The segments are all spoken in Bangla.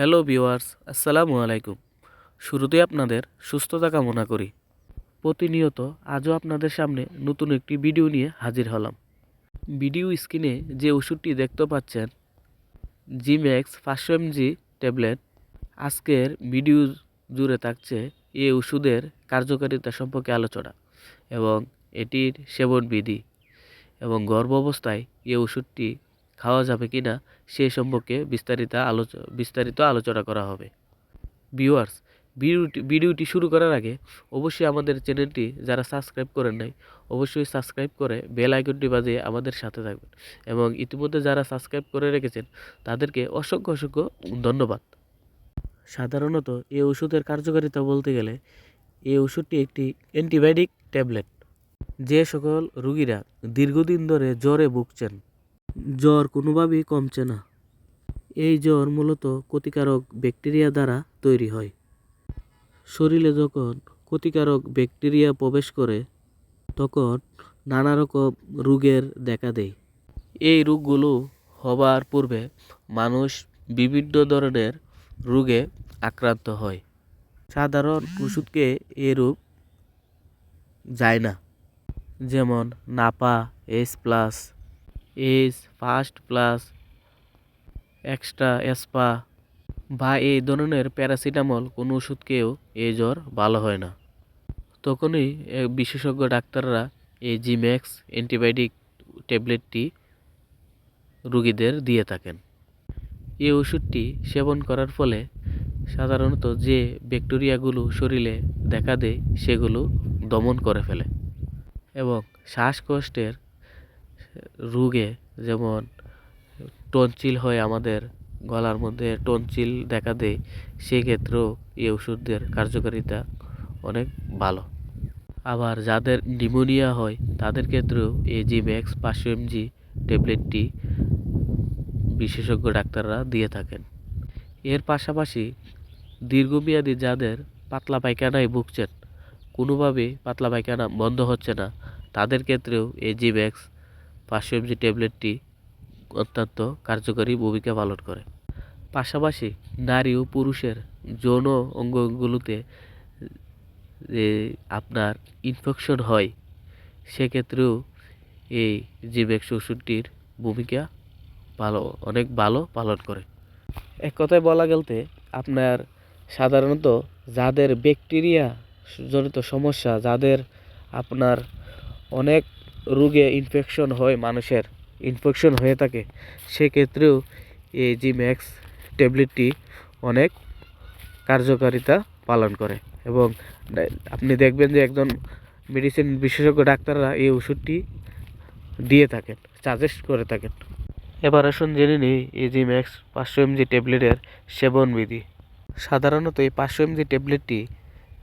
হ্যালো ভিওয়ার্স আসসালামু আলাইকুম। শুরুতেই আপনাদের সুস্থতা কামনা করি। প্রতিনিয়ত আজও আপনাদের সামনে নতুন একটি ভিডিও নিয়ে হাজির হলাম। ভিডিও স্ক্রিনে যে ওষুধটি দেখতে পাচ্ছেন জিম্যাক্স পাঁচশো এমজি ট্যাবলেট, আজকের ভিডিও জুড়ে থাকছে এই ওষুধের কার্যকারিতা সম্পর্কে আলোচনা এবং এটির সেবন বিধি এবং গর্ভ অবস্থায় এই ওষুধটি খাওয়া যাবে কি না, সে সম্পর্কে বিস্তারিত আলোচ, বিস্তারিত আলোচনা করা হবে। ভিউয়ার্স, ভিডিওটি ভিডিওটি শুরু করার আগে অবশ্যই আমাদের চ্যানেলটি যারা সাবস্ক্রাইব করেন নাই, অবশ্যই সাবস্ক্রাইব করে বেল আইকনটি বাজিয়ে আমাদের সাথে থাকবেন এবং ইতিমধ্যে যারা সাবস্ক্রাইব করে রেখেছেন, তাদেরকে অসংখ্য অসংখ্য ধন্যবাদ। সাধারণত এই ওষুধের কার্যকারিতা বলতে গেলে, এই ওষুধটি একটি অ্যান্টিবায়োটিক ট্যাবলেট। যে সকল রুগীরা দীর্ঘদিন ধরে জ্বরে ভুগছেন জ্বর কোনোভাবেই কমছে না। এই জ্বর মূলত ক্ষতিকারক ব্যাকটেরিয়া দ্বারা তৈরি হয়। শরীরে যখন ক্ষতিকারক ব্যাকটেরিয়া প্রবেশ করে, তখন নানা রকম রোগের দেখা দেয়। এই রোগগুলো হবার পূর্বে মানুষ বিভিন্ন ধরনের রোগে আক্রান্ত হয়। সাধারণ ওষুধকে এ রোগ যায় না। যেমন Napa, ace plus ace, first plus, extra, এসপা। বা এই ধরনের প্যারাসিটামল কোনো ওষুধকেও এই জ্বর ভালো হয় না। তখনই বিশেষজ্ঞ ডাক্তাররা এই জিম্যাক্স অ্যান্টিবায়োটিক ট্যাবলেটটি রুগীদের দিয়ে থাকেন। এই ওষুধটি সেবন করার ফলে সাধারণত যে ব্যাকটেরিয়াগুলো শরীরে দেখা দেয় সেগুলো দমন করে ফেলে এবং শ্বাসকষ্টের রোগে, যেমন টনচিল হয় আমাদের গলার মধ্যে, টনচিল দেখা দেয়, সেক্ষেত্রেও এই ওষুধের কার্যকারিতা অনেক ভালো। আবার যাদের নিউমোনিয়া হয়, তাদের ক্ষেত্রেও এই জিম্যাক্স পাঁচশো এমজি ট্যাবলেটটি বিশেষজ্ঞ ডাক্তাররা দিয়ে থাকেন। এর পাশাপাশি দীর্ঘমেয়াদী যাদের পাতলা পায়খানায় ভুগছেন কোনোভাবে পাতলা পায়খানা বন্ধ হচ্ছে না, তাদের ক্ষেত্রেও এই জিম্যাক্স পাঁচশো এমজি ট্যাবলেটটি অত্যন্ত কার্যকরী ভূমিকা পালন করে। পাশাপাশি নারী ও পুরুষের যৌন অঙ্গগুলোতে যে আপনার ইনফেকশন হয়, সেক্ষেত্রেও এই জিম্যাক্স ওষুধটির ভূমিকা ভালো, অনেক ভালো পালন করে। এক কথায় বলা গেলতে আপনার সাধারণত যাদের ব্যাকটেরিয়া জনিত সমস্যা, যাদের আপনার অনেক রোগে ইনফেকশন হয়, মানুষের ইনফেকশন হয়ে থাকে, সেক্ষেত্রেও এই জি ম্যাক্স ট্যাবলেটটি অনেক কার্যকারিতা পালন করে। এবং আপনি দেখবেন যে একজন মেডিসিন বিশেষজ্ঞ ডাক্তাররা এই ওষুধটি দিয়ে থাকেন সাজেস্ট করে থাকেন। এবার আসুন জেনে নিই এই জিম্যাক্স পাঁচশো এমজি ট্যাবলেটের সেবন বিধি সাধারণত এই পাঁচশো এমজি ট্যাবলেটটি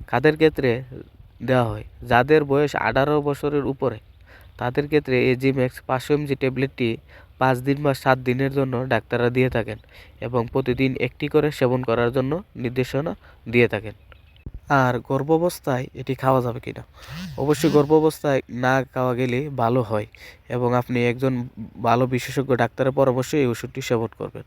কাদের ক্ষেত্রে দেওয়া হয়? যাদের বয়স আঠারো বছরের উপরে। তাদের ক্ষেত্রে এই জিম্যাক্স পাঁচশো এমজি ট্যাবলেটটি পাঁচ দিন বা সাত দিনের জন্য ডাক্তাররা দিয়ে থাকেন এবং প্রতিদিন একটি করে সেবন করার জন্য নির্দেশনা দিয়ে থাকেন। আর গর্ভাবস্থায় এটি খাওয়া যাবে কি না অবশ্যই গর্ভাবস্থায় না খাওয়া গেলে ভালো হয় এবং আপনি একজন ভালো বিশেষজ্ঞ ডাক্তারের পরামর্শে এই ওষুধটি সেবন করবেন।